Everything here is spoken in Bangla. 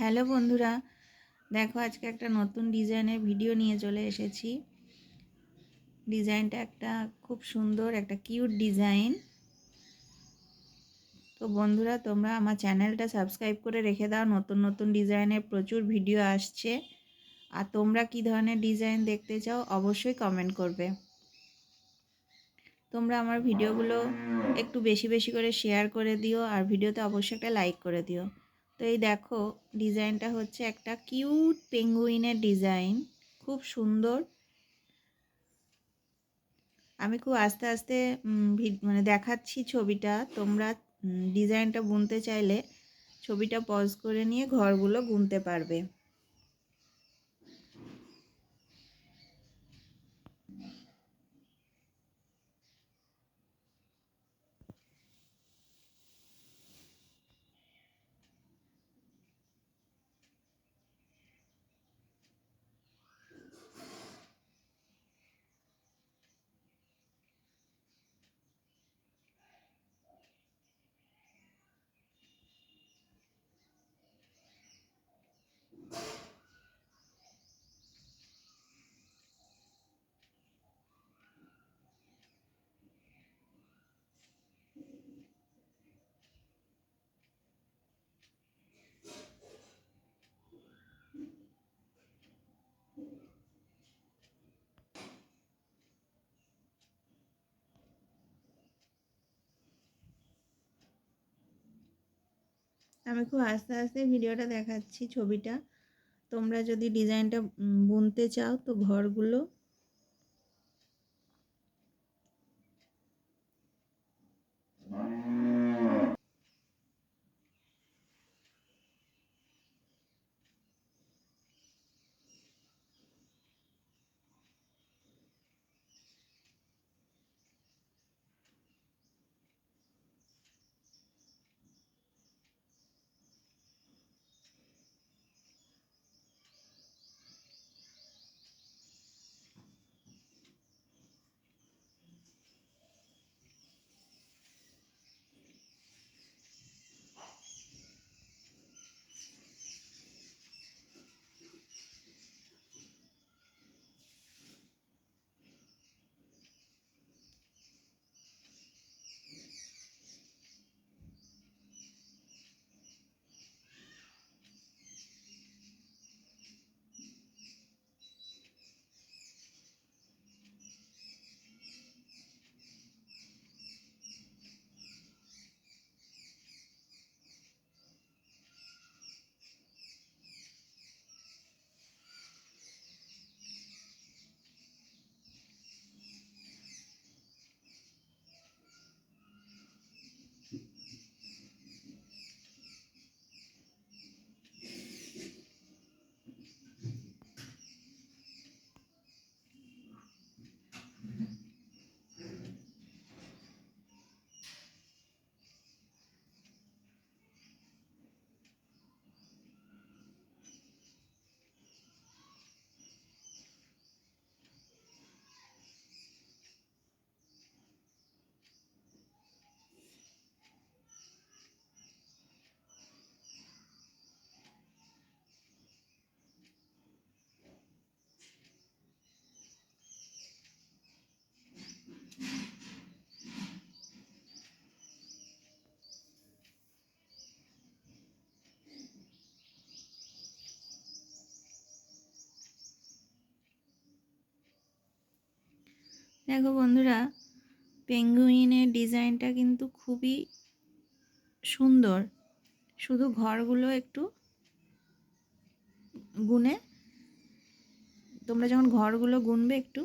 হ্যালো বন্ধুরা, দেখো আজকে একটা নতুন ডিজাইনের ভিডিও নিয়ে চলে এসেছি। ডিজাইনটা একটা খুব সুন্দর, একটা কিউট ডিজাইন। তো বন্ধুরা, তোমরা আমার চ্যানেলটা সাবস্ক্রাইব করে রেখে দাও, নতুন নতুন ডিজাইনের প্রচুর ভিডিও আসছে। আর তোমরা কি ধরনের ডিজাইন দেখতে চাও, অবশ্যই কমেন্ট করবে। তোমরা আমার ভিডিওগুলো একটু বেশি বেশি করে শেয়ার করে দিও, আর ভিডিওতে অবশ্যই একটা লাইক করে দিও। তো এই দেখো, ডিজাইনটা হচ্ছে একটা কিউট পেঙ্গুইনের ডিজাইন, খুব সুন্দর। আমি খুব আস্তে আস্তে মানে দেখাচ্ছি ছবিটা। তোমরা ডিজাইনটা বুনতে চাইলে ছবিটা পজ করে নিয়ে ঘরগুলো গুনতে পারবে। আমি খুব আস্তে আস্তে ভিডিওটা দেখাচ্ছি ছবিটা। তোমরা যদি ডিজাইনটা বুনতে চাও তো ঘরগুলো দেখো বন্ধুরা পেঙ্গুইনের ডিজাইনটা কিন্তু খুবই সুন্দর। শুধু ঘরগুলো একটু গুনে, তোমরা যখন ঘরগুলো গুনবে একটু